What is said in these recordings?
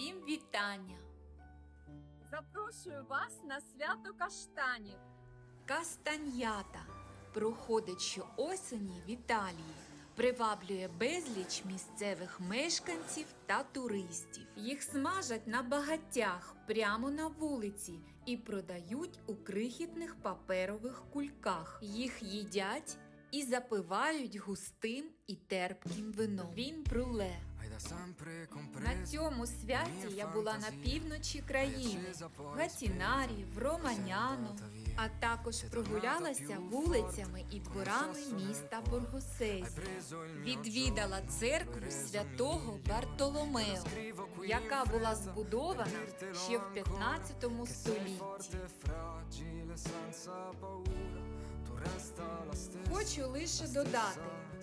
Усім вітання! Запрошую вас на свято каштанів. Кастаньята проходить щоосені в Італії, приваблює безліч місцевих мешканців та туристів. Їх смажать на багаттях прямо на вулиці і продають у крихітних паперових кульках. Їх їдять і запивають густим і терпким вином. Він бруле. Da На цьому святі я була на півночі країни, в Гатінарі, в Романяно, а також прогулялася вулицями і дворами міста Боргосезі. Відвідала церкву святого Бартоломео, яка була збудована ще в 15 столітті. Хочу лише додати,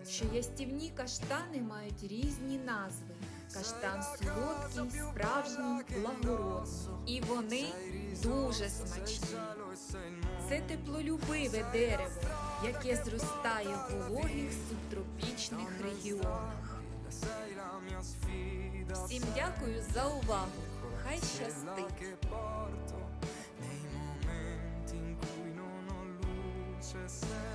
що ястівні каштани мають різні назви. Каштан солодкий, справжній, благородний. І вони дуже смачні. Це теплолюбиве дерево, яке зростає в вологих субтропічних регіонах. Всім дякую за увагу. Хай щастить! sei